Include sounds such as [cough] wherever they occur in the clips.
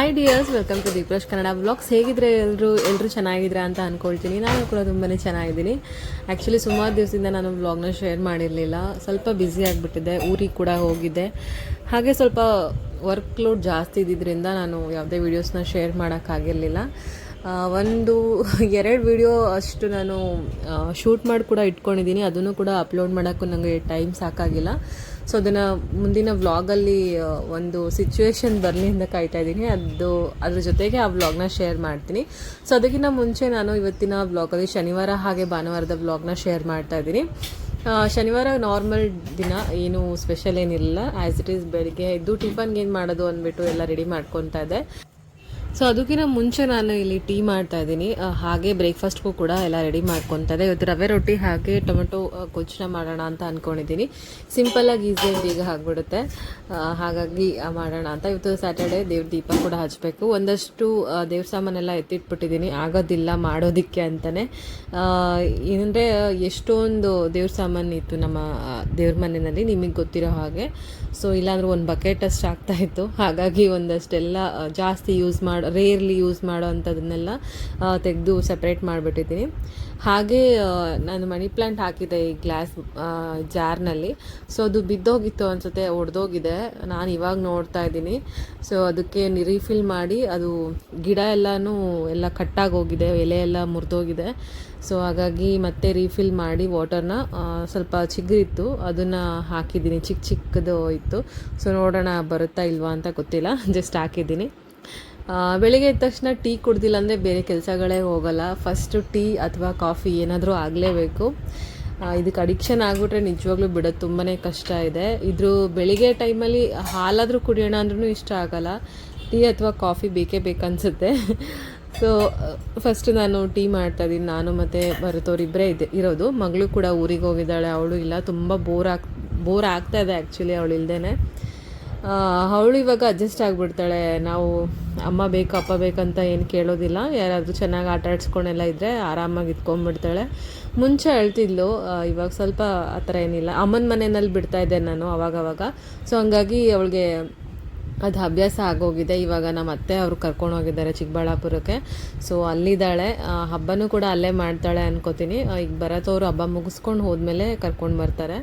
Welcome to Deeprash Kannada blogs ಹೇಗಿದ್ರೆ ಎಲ್ಲರೂ ಎಲ್ಲರೂ ಚೆನ್ನಾಗಿದ್ರೆ ಅಂತ ಅಂದ್ಕೊಳ್ತೀನಿ ನಾನು ಕೂಡ ತುಂಬಾ ಚೆನ್ನಾಗಿದ್ದೀನಿ. ಆ್ಯಕ್ಚುಲಿ ಸುಮಾರು ದಿವಸದಿಂದ ನಾನು ವ್ಲಾಗ್ನ ಶೇರ್ ಮಾಡಿರಲಿಲ್ಲ. ಸ್ವಲ್ಪ ಬ್ಯುಸಿ ಆಗಿಬಿಟ್ಟಿದೆ. ಊರಿಗೆ ಕೂಡ ಹೋಗಿದ್ದೆ. ಹಾಗೆ ಸ್ವಲ್ಪ ವರ್ಕ್ ಲೋಡ್ ಜಾಸ್ತಿ ಇದ್ದಿದ್ದರಿಂದ ನಾನು ಯಾವುದೇ ವೀಡಿಯೋಸ್ನ ಶೇರ್ ಮಾಡೋಕ್ಕಾಗಿರಲಿಲ್ಲ. ಒಂದು [laughs] ಎರಡು ವಿಡಿಯೋ ಅಷ್ಟು ನಾನು ಶೂಟ್ ಮಾಡಿ ಕೂಡ ಇಟ್ಕೊಂಡಿದ್ದೀನಿ. ಅದನ್ನು ಕೂಡ ಅಪ್ಲೋಡ್ ಮಾಡೋಕ್ಕೂ ನನಗೆ ಟೈಮ್ ಸಾಕಾಗಿಲ್ಲ. ಸೊ ಅದನ್ನು ಮುಂದಿನ ವ್ಲಾಗಲ್ಲಿ ಒಂದು ಸಿಚುವೇಶನ್ ಬರಲಿ ಅಂತ ಕಾಯ್ತಾ ಇದ್ದೀನಿ. ಅದು, ಅದ್ರ ಜೊತೆಗೆ ಆ ವ್ಲಾಗ್ನ ಶೇರ್ ಮಾಡ್ತೀನಿ. ಸೊ ಅದಕ್ಕಿಂತ ಮುಂಚೆ ನಾನು ಇವತ್ತಿನ ವ್ಲಾಗಲ್ಲಿ ಶನಿವಾರ ಹಾಗೆ ಭಾನುವಾರದ ವ್ಲಾಗ್ನ ಶೇರ್ ಮಾಡ್ತಾ ಇದ್ದೀನಿ. ಶನಿವಾರ ನಾರ್ಮಲ್ ದಿನ, ಏನು ಸ್ಪೆಷಲ್ ಏನಿಲ್ಲ. ಆ್ಯಸ್ ಇಟ್ ಈಸ್ ಬೆಳಿಗ್ಗೆ ಎದ್ದು ಟಿಫನ್ಗೆ ಏನು ಮಾಡೋದು ಅಂದ್ಬಿಟ್ಟು ಎಲ್ಲ ರೆಡಿ ಮಾಡ್ಕೊತಾ ಇದ್ದೆ. ಸೊ ಅದಕ್ಕಿಂತ ಮುಂಚೆ ನಾನು ಇಲ್ಲಿ ಟೀ ಮಾಡ್ತಾ ಇದ್ದೀನಿ. ಹಾಗೆ ಬ್ರೇಕ್ಫಾಸ್ಟ್ಗೂ ಕೂಡ ಎಲ್ಲ ರೆಡಿ ಮಾಡ್ಕೊತಾರೆ ಇವತ್ತು ರವೆ ರೊಟ್ಟಿ ಹಾಗೆ ಟೊಮೆಟೊ ಕೊಚ್ಚನ ಮಾಡೋಣ ಅಂತ ಅಂದ್ಕೊಂಡಿದ್ದೀನಿ ಸಿಂಪಲ್ಲಾಗಿ ಈಸಿಯಾಗಿ ಬೇಗ ಆಗಿಬಿಡುತ್ತೆ. ಹಾಗಾಗಿ ಮಾಡೋಣ ಅಂತ. ಇವತ್ತು ಸ್ಯಾಟರ್ಡೆ ದೇವ್ರ ದೀಪ ಕೂಡ ಹಚ್ಚಬೇಕು ಒಂದಷ್ಟು ದೇವ್ರ ಸಾಮಾನೆಲ್ಲ ಎತ್ತಿಟ್ಬಿಟ್ಟಿದ್ದೀನಿ. ಆಗೋದಿಲ್ಲ, ಮಾಡೋದಕ್ಕೆ ಅಂತಲೇ ಏನಂದರೆ, ಎಷ್ಟೊಂದು ದೇವ್ರ ಸಾಮಾನು ಇತ್ತು ನಮ್ಮ ದೇವ್ರ ಮನೆಯಲ್ಲಿ. ನಿಮಗೆ ಗೊತ್ತಿರೋ ಹಾಗೆ. ಸೊ ಇಲ್ಲಾಂದ್ರೂ ಒಂದು ಬಕೆಟ್ ಅಷ್ಟು ಆಗ್ತಾ ಇತ್ತು. ಹಾಗಾಗಿ ಒಂದಷ್ಟೆಲ್ಲ ಜಾಸ್ತಿ ಯೂಸ್ ಮಾಡೋ ರೇರ್ಲಿ ಯೂಸ್ ಮಾಡೋ ಅಂಥದನ್ನೆಲ್ಲ ತೆಗೆದು ಸಪ್ರೇಟ್ ಮಾಡಿಬಿಟ್ಟಿದ್ದೀನಿ. ಹಾಗೆ ನಾನು ಮನಿ ಪ್ಲ್ಯಾಂಟ್ ಹಾಕಿದ್ದೆ ಈ ಗ್ಲಾಸ್ ಜಾರ್ನಲ್ಲಿ. ಸೊ ಅದು ಬಿದ್ದೋಗಿತ್ತು ಅನ್ಸುತ್ತೆ, ಒಡೆದೋಗಿದೆ. ನಾನು ಇವಾಗ ನೋಡ್ತಾ ಇದ್ದೀನಿ. ಸೊ ಅದಕ್ಕೆ ರೀಫಿಲ್ ಮಾಡಿ, ಅದು ಗಿಡ ಎಲ್ಲನೂ ಎಲ್ಲ ಕಟ್ಟಾಗೋಗಿದೆ ಎಲೆ ಎಲ್ಲ ಮುರಿದೋಗಿದೆ. ಸೊ ಹಾಗಾಗಿ ಮತ್ತೆ ರೀಫಿಲ್ ಮಾಡಿ ವಾಟರ್ನ ಸ್ವಲ್ಪ ಚಿಗುರಿತ್ತು. ಅದನ್ನು ಹಾಕಿದ್ದೀನಿ. ಚಿಕ್ಕ ಚಿಕ್ಕದು ಇತ್ತು. ಸೊ ನೋಡೋಣ ಬರುತ್ತಾ ಇಲ್ವಾ ಅಂತ ಗೊತ್ತಿಲ್ಲ. [laughs] ಜಸ್ಟ್ ಹಾಕಿದ್ದೀನಿ. ಬೆಳಿಗ್ಗೆ ಎದ್ದ ತಕ್ಷಣ ಟೀ ಕುಡ್ದಿಲ್ಲ ಅಂದರೆ ಬೇರೆ ಕೆಲಸಗಳೇ ಹೋಗಲ್ಲ. ಫಸ್ಟು ಟೀ ಅಥವಾ ಕಾಫಿ ಏನಾದರೂ ಆಗಲೇಬೇಕು. ಇದಕ್ಕೆ ಅಡಿಕ್ಷನ್ ಆಗಿಬಿಟ್ರೆ ನಿಜವಾಗ್ಲೂ ಬಿಡೋದು ತುಂಬಾ ಕಷ್ಟ ಇದೆ. ಇದ್ರ ಬೆಳಿಗ್ಗೆ ಟೈಮಲ್ಲಿ ಹಾಲಾದರೂ ಕುಡಿಯೋಣ ಅಂದ್ರೂ ಇಷ್ಟ ಆಗಲ್ಲ. ಟೀ ಅಥವಾ ಕಾಫಿ ಬೇಕೇ ಬೇಕನ್ಸುತ್ತೆ [laughs] ಸೊ ಫಸ್ಟ್ ನಾನು ಟೀ ಮಾಡ್ತಾ ಇದ್ದೀನಿ. ನಾನು ಮತ್ತು ಭರತವ್ರಿಬ್ಬರೇ ಇದೆ, ಇರೋದು. ಮಗಳು ಕೂಡ ಊರಿಗೆ ಹೋಗಿದ್ದಾಳೆ, ಅವಳು ಇಲ್ಲ. ತುಂಬ ಬೋರ್ ಆಗ್ ಬೋರ್ ಇದೆ ಆ್ಯಕ್ಚುಲಿ ಅವಳು ಇಲ್ದೇ ಅವಳು ಇವಾಗ ಅಡ್ಜಸ್ಟ್ ಆಗಿಬಿಡ್ತಾಳೆ. ನಾವು ಅಮ್ಮ ಬೇಕು, ಅಪ್ಪ ಬೇಕಂತ ಏನು ಕೇಳೋದಿಲ್ಲ. ಯಾರಾದರೂ ಚೆನ್ನಾಗಿ ಆಟ ಆಡಿಸ್ಕೊಂಡೆಲ್ಲ ಇದ್ದರೆ ಆರಾಮಾಗಿ ಇದ್ಕೊಂಡ್ಬಿಡ್ತಾಳೆ. ಮುಂಚೆ ಹೇಳ್ತಿದ್ಲು ಇವಾಗ ಸ್ವಲ್ಪ ಆ ಥರ ಏನಿಲ್ಲ. ಅಮ್ಮನ ಮನೆಯಲ್ಲಿ ಬಿಡ್ತಾ ಇದ್ದೆ ನಾನು ಅವಾಗವಾಗ. ಸೊ ಹಂಗಾಗಿ ಅವಳಿಗೆ ಅದು ಅಭ್ಯಾಸ ಆಗೋಗಿದೆ. ಇವಾಗ ನಮ್ಮ ಅತ್ತೆ ಅವರು ಕರ್ಕೊಂಡು ಹೋಗಿದ್ದಾರೆ ಚಿಕ್ಕಬಳ್ಳಾಪುರಕ್ಕೆ. ಸೊ ಅಲ್ಲಿದ್ದಾಳೆ. ಹಬ್ಬನೂ ಕೂಡ ಅಲ್ಲೇ ಮಾಡ್ತಾಳೆ ಅನ್ಕೋತೀನಿ. ಈಗ ಬರತ್ತವರು ಹಬ್ಬ ಮುಗಿಸ್ಕೊಂಡು ಹೋದ್ಮೇಲೆ ಕರ್ಕೊಂಡು ಬರ್ತಾರೆ.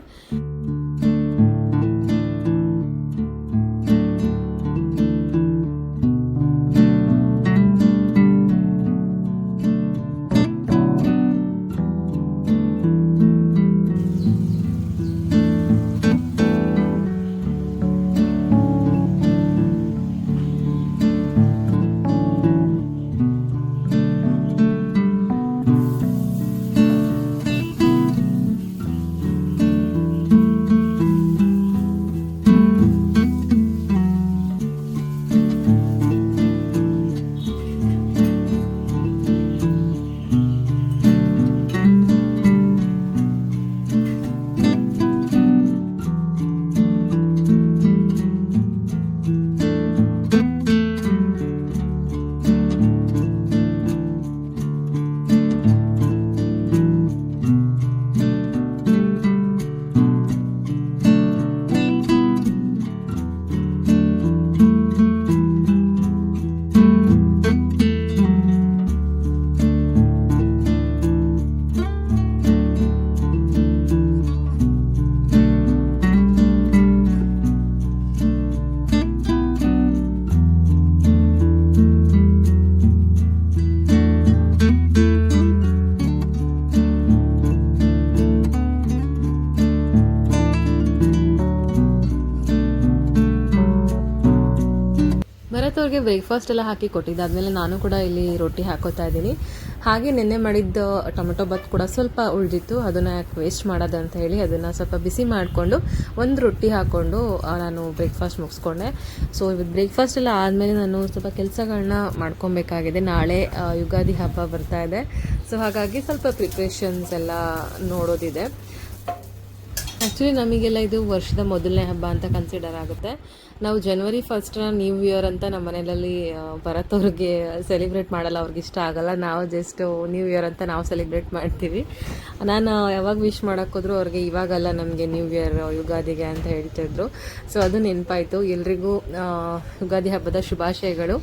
ಬ್ರೇಕ್ಫಾಸ್ಟ್ ಎಲ್ಲ ಹಾಕಿ ಕೊಟ್ಟಿದ್ದಾದ್ಮೇಲೆ ನಾನು ಕೂಡ ಇಲ್ಲಿ ರೊಟ್ಟಿ ಹಾಕೋತಾ ಇದ್ದೀನಿ. ಹಾಗೆ ನಿನ್ನೆ ಮಾಡಿದ್ದ ಟೊಮೆಟೊ ಬತ್ ಕೂಡ ಸ್ವಲ್ಪ ಉಳಿದಿತ್ತು. ಅದನ್ನು ಯಾಕೆ ವೇಸ್ಟ್ ಮಾಡೋದು ಅಂತ ಹೇಳಿ ಅದನ್ನು ಸ್ವಲ್ಪ ಬಿಸಿ ಮಾಡಿಕೊಂಡು ಒಂದು ರೊಟ್ಟಿ ಹಾಕ್ಕೊಂಡು ನಾನು ಬ್ರೇಕ್ಫಾಸ್ಟ್ ಮುಗಿಸ್ಕೊಂಡೆ. ಸೊ ಇವತ್ತು ಬ್ರೇಕ್ಫಾಸ್ಟ್ ಎಲ್ಲ ಆದಮೇಲೆ ನಾನು ಸ್ವಲ್ಪ ಕೆಲಸಗಳನ್ನ ಮಾಡ್ಕೊಬೇಕಾಗಿದೆ. ನಾಳೆ ಯುಗಾದಿ ಹಬ್ಬ ಬರ್ತಾ ಇದೆ. ಸೊ ಹಾಗಾಗಿ ಸ್ವಲ್ಪ ಪ್ರಿಪ್ರೇಷನ್ಸ್ ಎಲ್ಲ ನೋಡೋದಿದೆ. ಆ್ಯಕ್ಚುಲಿ ನಮಗೆಲ್ಲ ಇದು ವರ್ಷದ ಮೊದಲನೇ ಹಬ್ಬ ಅಂತ ಕನ್ಸಿಡರ್ ಆಗುತ್ತೆ. ನಾವು ಜನವರಿ ಫಸ್ಟ್ನ ನ್ಯೂ ಇಯರ್ ಅಂತ ನಮ್ಮ ಮನೆಯಲ್ಲಿ ಬರತ್ತವ್ರಿಗೆ ಸೆಲೆಬ್ರೇಟ್ ಮಾಡಲ್ಲ, ಅವ್ರಿಗೆ ಇಷ್ಟ ಆಗಲ್ಲ. ನಾವು ಜಸ್ಟ್ ನ್ಯೂ ಇಯರ್ ಅಂತ ನಾವು ಸೆಲೆಬ್ರೇಟ್ ಮಾಡ್ತೀವಿ. ನಾನು ಯಾವಾಗ ವಿಶ್ ಮಾಡೋಕ್ಕೋದ್ರು ಅವ್ರಿಗೆ ಇವಾಗಲ್ಲ ನಮಗೆ ನ್ಯೂ ಇಯರ್ ಯುಗಾದಿಗೆ ಅಂತ ಹೇಳ್ತಿದ್ರು ಸೊ ಅದು ನೆನಪಾಯಿತು. ಎಲ್ರಿಗೂ ಯುಗಾದಿ ಹಬ್ಬದ ಶುಭಾಶಯಗಳು.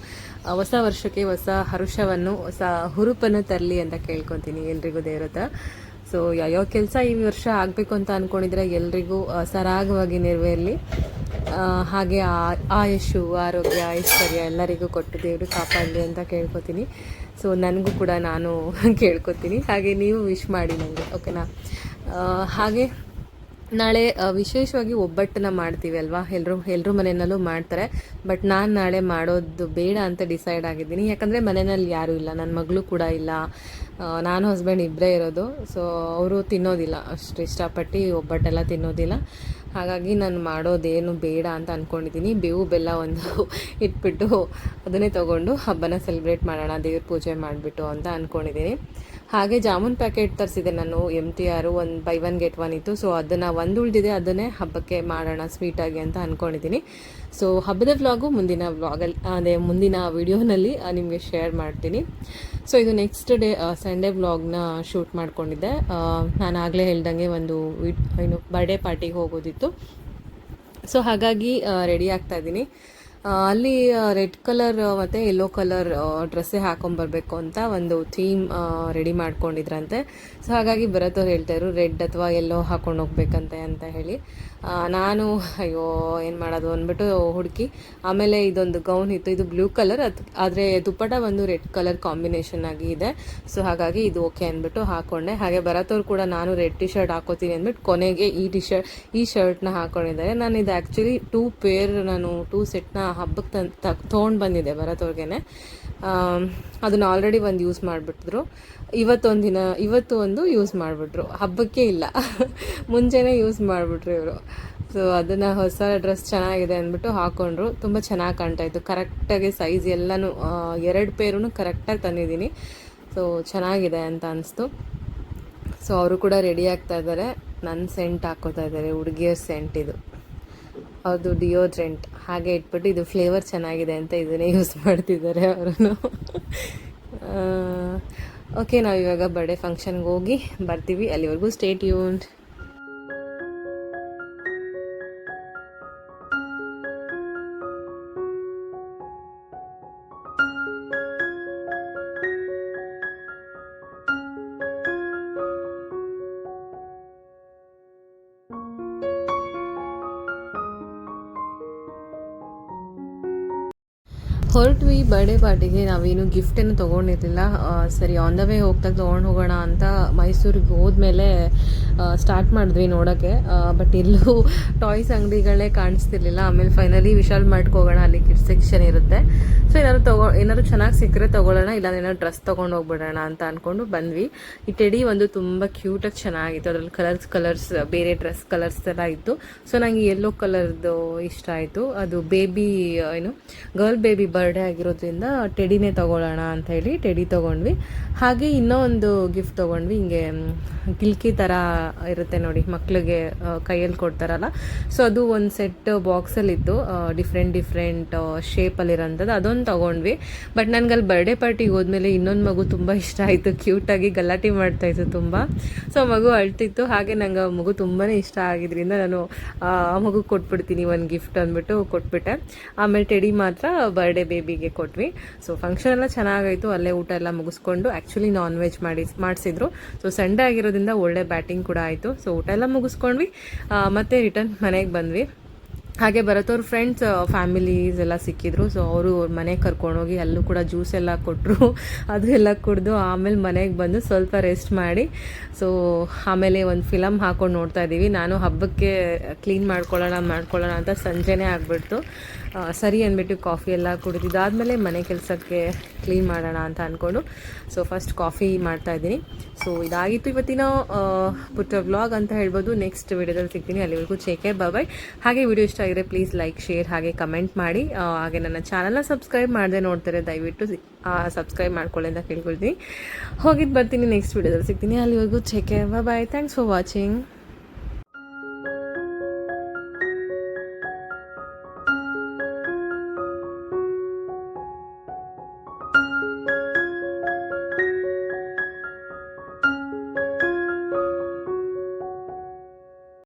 ಹೊಸ ವರ್ಷಕ್ಕೆ ಹೊಸ ಹರುಷವನ್ನು, ಹೊಸ ಹುರುಪನ್ನು ತರಲಿ ಅಂತ ಕೇಳ್ಕೊತೀನಿ ಎಲ್ರಿಗೂ ದೇವ್ರ ಸೊ ಯಾವ್ಯಾವ ಕೆಲಸ ಈ ವರ್ಷ ಆಗಬೇಕು ಅಂತ ಅಂದ್ಕೊಂಡಿದ್ರೆ ಎಲ್ರಿಗೂ ಸರಾಗವಾಗಿ ನೆರವೇರಲಿ. ಹಾಗೆ ಆಯುಷು ಆರೋಗ್ಯ, ಐಶ್ವರ್ಯ ಎಲ್ಲರಿಗೂ ಕೊಟ್ಟು ದೇವರು ಕಾಪಾಡಲಿ ಅಂತ ಕೇಳ್ಕೊತೀನಿ. ಸೊ ನನಗೂ ಕೂಡ ನಾನು [laughs] ಕೇಳ್ಕೊತೀನಿ. ಹಾಗೆ ನೀವು ವಿಶ್ ಮಾಡಿ ನನಗೆ ಓಕೆನಾ ಹಾಗೆ ನಾಳೆ ವಿಶೇಷವಾಗಿ ಒಬ್ಬಟ್ಟನ್ನ ಮಾಡ್ತೀವಿ ಅಲ್ವಾ? ಎಲ್ಲರೂ ಎಲ್ಲರೂ ಮನೆಯಲ್ಲೂ ಮಾಡ್ತಾರೆ. ಬಟ್ ನಾನು ನಾಳೆ ಮಾಡೋದು ಬೇಡ ಅಂತ ಡಿಸೈಡ್ ಆಗಿದ್ದೀನಿ. ಯಾಕಂದರೆ ಮನೆಯಲ್ಲಿ ಯಾರೂ ಇಲ್ಲ. ನನ್ನ ಮಗಳು ಕೂಡ ಇಲ್ಲ. ನಾನು ಹಸ್ಬೆಂಡ್ ಇಬ್ಬರೇ ಇರೋದು. ಸೊ, ಅವರು ತಿನ್ನೋದಿಲ್ಲ. ಅಷ್ಟು ಇಷ್ಟಪಟ್ಟು ಒಬ್ಬಟ್ಟೆಲ್ಲ ತಿನ್ನೋದಿಲ್ಲ. ಹಾಗಾಗಿ ನಾನು ಮಾಡೋದೇನು ಬೇಡ ಅಂತ ಅಂದ್ಕೊಂಡಿದ್ದೀನಿ ಬೇವು ಬೆಲ್ಲ ಒಂದು [laughs] ಇಟ್ಬಿಟ್ಟು ಅದನ್ನೇ ತೊಗೊಂಡು ಹಬ್ಬನ ಸೆಲೆಬ್ರೇಟ್ ಮಾಡೋಣ, ದೇವ್ರ ಪೂಜೆ ಮಾಡಿಬಿಟ್ಟು ಅಂತ ಅಂದ್ಕೊಂಡಿದ್ದೀನಿ ಹಾಗೆ ಜಾಮೂನ್ ಪ್ಯಾಕೆಟ್ ತರಿಸಿದೆ ನಾನು ಎಂ ಟಿ ಆರು ಒಂದು ಬೈ ಒನ್ ಗೆಟ್ ಒನ್ ಇತ್ತು. ಸೊ ಅದನ್ನು ಒಂದು ಉಳಿದಿದೆ, ಅದನ್ನೇ ಹಬ್ಬಕ್ಕೆ ಮಾಡೋಣ ಸ್ವೀಟಾಗಿ ಅಂತ ಅಂದ್ಕೊಂಡಿದ್ದೀನಿ ಸೊ ಹಬ್ಬದ ವ್ಲಾಗು ಮುಂದಿನ ವ್ಲಾಗಲ್ಲಿ ಅದೇ ಮುಂದಿನ ವಿಡಿಯೋನಲ್ಲಿ ನಿಮಗೆ ಶೇರ್ ಮಾಡ್ತೀನಿ. ಸೊ ಇದು ನೆಕ್ಸ್ಟ್ ಡೇ ಸಂಡೇ ವ್ಲಾಗ್ನ ಶೂಟ್ ಮಾಡ್ಕೊಂಡಿದ್ದೆ. ನಾನು ಆಗಲೇ ಹೇಳ್ದಂಗೆ ಒಂದು ಏನು ಬರ್ಡೇ ಪಾರ್ಟಿಗೆ ಹೋಗೋದಿತ್ತು. ಸೊ ಹಾಗಾಗಿ ರೆಡಿ ಆಗ್ತಾ ಇದ್ದೀನಿ ಅಲ್ಲಿ ರೆಡ್ ಕಲರ್ ಮತ್ತು ಯೆಲ್ಲೋ ಕಲರ್ ಡ್ರೆಸ್ಸೇ ಹಾಕೊಂಬರ್ಬೇಕು ಅಂತ ಒಂದು ಥೀಮ್ ರೆಡಿ ಮಾಡ್ಕೊಂಡಿದ್ರಂತೆ. ಸೊ ಹಾಗಾಗಿ ಬರತ್ತವ್ರು ಹೇಳ್ತಾಯಿದ್ರು ರೆಡ್ ಅಥವಾ ಯೆಲ್ಲೋ ಹಾಕೊಂಡು ಹೋಗ್ಬೇಕಂತೆ ಅಂತ ಹೇಳಿ. ನಾನು, ಅಯ್ಯೋ, ಏನು ಮಾಡೋದು ಅಂದ್ಬಿಟ್ಟು ಹುಡುಕಿ, ಆಮೇಲೆ ಇದೊಂದು ಗೌನ್ ಇತ್ತು, ಇದು ಬ್ಲೂ ಕಲರ್ ಅದು, ಆದರೆ ದುಪ್ಪಟ ಒಂದು ರೆಡ್ ಕಲರ್ ಕಾಂಬಿನೇಷನ್ ಆಗಿ ಇದೆ. ಸೊ ಹಾಗಾಗಿ ಇದು ಓಕೆ ಅಂದ್ಬಿಟ್ಟು ಹಾಕೊಂಡೆ. ಹಾಗೆ ಬರತ್ತವ್ರು ಕೂಡ ನಾನು ರೆಡ್ ಟಿ ಶರ್ಟ್ ಹಾಕೋತೀನಿ ಅಂದ್ಬಿಟ್ಟು ಕೊನೆಗೆ ಈ ಟಿ ಶರ್ಟ್ ಈ ಶರ್ಟ್ನ ಹಾಕೊಂಡಿದ್ದಾರೆ. ನಾನು ಇದು ಆ್ಯಕ್ಚುಲಿ ಟೂ ಪೇರ್ ನಾನು ಟೂ ಸೆಟ್ನ ಹಬ್ಬಕ್ಕೆ ತಂದು ತೊಗೊಂಡು ಬಂದಿದ್ದೆ ಬರತ್ತವ್ರಿಗೇನೆ ಅದನ್ನು ಆಲ್ರೆಡಿ ಒಂದು ಯೂಸ್ ಮಾಡಿಬಿಟ್ಟಿದ್ರು ಇವತ್ತೊಂದು ದಿನ ಇವತ್ತು ಒಂದು ಯೂಸ್ ಮಾಡಿಬಿಟ್ರು. ಹಬ್ಬಕ್ಕೆ ಇಲ್ಲ. [laughs] ಮುಂಚೆನೇ ಯೂಸ್ ಮಾಡಿಬಿಟ್ರು ಇವರು. ಸೊ ಅದನ್ನು ಹೊಸ ಡ್ರೆಸ್ ಚೆನ್ನಾಗಿದೆ ಅಂದ್ಬಿಟ್ಟು ಹಾಕೊಂಡ್ರು. ತುಂಬ ಚೆನ್ನಾಗಿ ಕಾಣ್ತಾ ಇತ್ತು. ಕರೆಕ್ಟಾಗಿ ಸೈಜ್ ಎಲ್ಲನೂ ಎರಡು ಪೇರೂ ಕರೆಕ್ಟಾಗಿ ತಂದಿದ್ದೀನಿ. ಸೊ ಚೆನ್ನಾಗಿದೆ ಅಂತ ಅನಿಸ್ತು. ಸೊ ಅವರು ಕೂಡ ರೆಡಿ ಆಗ್ತಾ ಇದ್ದಾರೆ ನನ್ನ ಸೆಂಟ್ ಹಾಕೋತಾ ಇದ್ದಾರೆ ಹುಡುಗಿಯರ್ ಸೆಂಟ್ ಇದು. ಅದು ಡಿಯೋಡ್ರೆಂಟ್ ಹಾಗೆ ಇಟ್ಬಿಟ್ಟು ಇದು ಫ್ಲೇವರ್ ಚೆನ್ನಾಗಿದೆ ಅಂತ ಇದನ್ನೇ ಯೂಸ್ ಮಾಡ್ತಿದ್ದಾರೆ ಅವರು ಓಕೆ ನಾವು ಇವಾಗ ಬರ್ಡೇ ಫಂಕ್ಷನ್ಗೆ ಹೋಗಿ ಬರ್ತೀವಿ. ಅಲ್ಲಿವರೆಗೂ ಸ್ಟೇಟ್ ಯೂನ್ಡ್ ಹೊರಟ್ವಿ ಬರ್ಡೇ ಪಾರ್ಟಿಗೆ ನಾವೇನು ಗಿಫ್ಟನ್ನು ತೊಗೊಂಡಿರಲಿಲ್ಲ. ಸರಿ ಆನ್ ದ ವೇ ಹೋಗ್ದಾಗ ತೊಗೊಂಡು ಹೋಗೋಣ ಅಂತ ಮೈಸೂರಿಗೆ ಹೋದ್ಮೇಲೆ ಸ್ಟಾರ್ಟ್ ಮಾಡಿದ್ವಿ ನೋಡೋಕ್ಕೆ ಬಟ್ ಎಲ್ಲೂ ಟಾಯ್ಸ್ ಅಂಗಡಿಗಳೇ ಕಾಣಿಸ್ತಿರ್ಲಿಲ್ಲ. ಆಮೇಲೆ ಫೈನಲಿ ವಿಶಾಲ್ ಮಾಡ್ಕೊ ಹೋಗೋಣ, ಅಲ್ಲಿ ಕಿಡ್ಸ್ ಸೆಕ್ಷನ್ ಇರುತ್ತೆ. ಸೊ ಏನಾದ್ರು ತಗೋ, ಏನಾದ್ರು ಚೆನ್ನಾಗಿ ಸಿಕ್ಕರೆ ತೊಗೊಳ್ಳೋಣ ಇಲ್ಲ ಏನಾದ್ರು ಡ್ರೆಸ್ ತೊಗೊಂಡು ಹೋಗ್ಬಿಡೋಣ ಅಂತ ಅಂದ್ಕೊಂಡು ಬಂದ್ವಿ. ಈ ಟೆಡಿ ಒಂದು ತುಂಬ ಕ್ಯೂಟಾಗಿ ಚೆನ್ನಾಗಿತ್ತು. ಅದ್ರಲ್ಲಿ ಕಲರ್ಸ್ ಕಲರ್ಸ್ ಬೇರೆ ಡ್ರೆಸ್ ಕಲರ್ಸ್ ಎಲ್ಲ ಇತ್ತು. ಸೊ ನನಗೆ ಯೆಲ್ಲೋ ಕಲರ್ದು ಇಷ್ಟ ಆಯಿತು. ಅದು ಬೇಬಿ ಏನು ಗರ್ಲ್ ಬೇಬಿ ಬರ್ಡೇ ಆಗಿರೋದ್ರಿಂದ ಟೆಡಿನೇ ತೊಗೊಳ್ಳೋಣ ಅಂತ ಹೇಳಿ ಟೆಡಿ ತೊಗೊಂಡ್ವಿ. ಹಾಗೆ ಇನ್ನೂ ಒಂದು ಗಿಫ್ಟ್ ತೊಗೊಂಡ್ವಿ. ಹಿಂಗೆ ಕಿಲ್ಕಿ ಥರ ಇರುತ್ತೆ ನೋಡಿ ಮಕ್ಕಳಿಗೆ ಕೈಯಲ್ಲಿ ಕೊಡ್ತಾರಲ್ಲ. ಸೊ ಅದು ಒಂದು ಸೆಟ್ ಬಾಕ್ಸಲ್ಲಿತ್ತು ಡಿಫ್ರೆಂಟ್ ಡಿಫ್ರೆಂಟ್ ಶೇಪಲ್ಲಿರೋಂಥದ್ದು ಅದೊಂದು ತೊಗೊಂಡ್ವಿ. ಬಟ್ ನನಗೆ ಅಲ್ಲಿ ಬರ್ಡೇ ಪಾರ್ಟಿಗೆ ಹೋದ್ಮೇಲೆ ಇನ್ನೊಂದು ಮಗು ತುಂಬ ಇಷ್ಟ ಆಯಿತು. ಕ್ಯೂಟಾಗಿ ಗಲಾಟೆ ಮಾಡ್ತಾಯಿತ್ತು ತುಂಬ. ಸೊ ಮಗು ಅಳ್ತಿತ್ತು. ಹಾಗೆ ನಂಗೆ ಆ ಮಗು ತುಂಬಾ ಇಷ್ಟ ಆಗಿದ್ರಿಂದ ನಾನು, ಆ ಮಗು ಕೊಟ್ಬಿಡ್ತೀನಿ, ಒಂದು ಗಿಫ್ಟ್ ಅಂದ್ಬಿಟ್ಟು ಕೊಟ್ಬಿಟ್ಟೆ. ಆಮೇಲೆ ಟೆಡಿ ಮಾತ್ರ ಬರ್ಡೇ ಬೇಬಿಗೆ ಕೊಟ್ವಿ. ಸೊ ಫಂಕ್ಷನ್ ಎಲ್ಲ ಚೆನ್ನಾಗಾಯಿತು. ಅಲ್ಲೇ ಊಟ ಎಲ್ಲ ಮುಗಿಸ್ಕೊಂಡು ಆ್ಯಕ್ಚುಲಿ ನಾನ್ ವೆಜ್ ಮಾಡಿ, ಮಾಡಿಸಿದ್ರು. ಸೊ ಸಂಡೇ ಆಗಿರೋದ್ರಿಂದ ಒಳ್ಳೆ ಬ್ಯಾಟಿಂಗ್ ಕೂಡ ಆಯಿತು. ಸೊ ಊಟ ಎಲ್ಲ ಮುಗಿಸ್ಕೊಂಡ್ವಿ. ಮತ್ತೆ ರಿಟರ್ನ್ ಮನೆಗೆ ಬಂದ್ವಿ. ಹಾಗೆ ಬರತ್ತವ್ರ ಫ್ರೆಂಡ್ಸ್ ಫ್ಯಾಮಿಲೀಸ್ ಎಲ್ಲ ಸಿಕ್ಕಿದ್ರು. ಸೊ ಅವರು ಮನೆಗೆ ಕರ್ಕೊಂಡೋಗಿ ಅಲ್ಲೂ ಕೂಡ ಜ್ಯೂಸ್ ಎಲ್ಲ ಕೊಟ್ಟರು [laughs] ಅದು ಎಲ್ಲ ಕುಡಿದು ಆಮೇಲೆ ಮನೆಗೆ ಬಂದು ಸ್ವಲ್ಪ ರೆಸ್ಟ್ ಮಾಡಿ. ಸೊ ಆಮೇಲೆ ಒಂದು ಫಿಲಮ್ ಹಾಕೊಂಡು ನೋಡ್ತಾ ಇದ್ದೀವಿ ನಾನು ಹಬ್ಬಕ್ಕೆ ಕ್ಲೀನ್ ಮಾಡ್ಕೊಳ್ಳೋಣ ಮಾಡ್ಕೊಳ್ಳೋಣ ಅಂತ ಸಂಜೆನೇ ಆಗಿಬಿಡ್ತು. ಸರಿ ಅಂದ್ಬಿಟ್ಟು ಕಾಫಿ ಎಲ್ಲ ಕುಡಿದಿದ್ದಾದಮೇಲೆ ಮನೆ ಕೆಲಸಕ್ಕೆ ಕ್ಲೀನ್ ಮಾಡೋಣ ಅಂತ ಅಂದ್ಕೊಂಡು ಸೊ ಫಸ್ಟ್ ಕಾಫಿ ಮಾಡ್ತಾ ಇದ್ದೀನಿ. ಸೊ ಇದಾಗಿತ್ತು ಇವತ್ತಿನ ಪುಟ್ಟ ವ್ಲಾಗ್ ಅಂತ ಹೇಳ್ಬೋದು. ನೆಕ್ಸ್ಟ್ ವಿಡಿಯೋದಲ್ಲಿ ಸಿಗ್ತೀನಿ. ಅಲ್ಲಿವರೆಗೂ ಚೇಕೆ ಬಾಯ್ ಹಾಗೆ ವಿಡಿಯೋ ಇಷ್ಟ ಆಗಿದ್ರೆ ಪ್ಲೀಸ್ ಲೈಕ್ ಶೇರ್ ಹಾಗೆ ಕಮೆಂಟ್ ಮಾಡಿ. ಹಾಗೆ ನನ್ನ ಚಾನಲ್ನ ಸಬ್ಸ್ಕ್ರೈಬ್ ಮಾಡದೆ ನೋಡ್ತಾರೆ. ದಯವಿಟ್ಟು ಸಬ್ಸ್ಕ್ರೈಬ್ ಮಾಡ್ಕೊಳ್ಳಿ ಅಂತ ಕೇಳ್ಕೊಳ್ತೀನಿ. ಹೋಗಿದ್ದು ಬರ್ತೀನಿ ನೆಕ್ಸ್ಟ್ ವಿಡಿಯೋದಲ್ಲಿ ಸಿಗ್ತೀನಿ. ಅಲ್ಲಿವರೆಗೂ ಚೇಕೆ ಬಾಯ್ ಥ್ಯಾಂಕ್ಸ್ ಫಾರ್ ವಾಚಿಂಗ್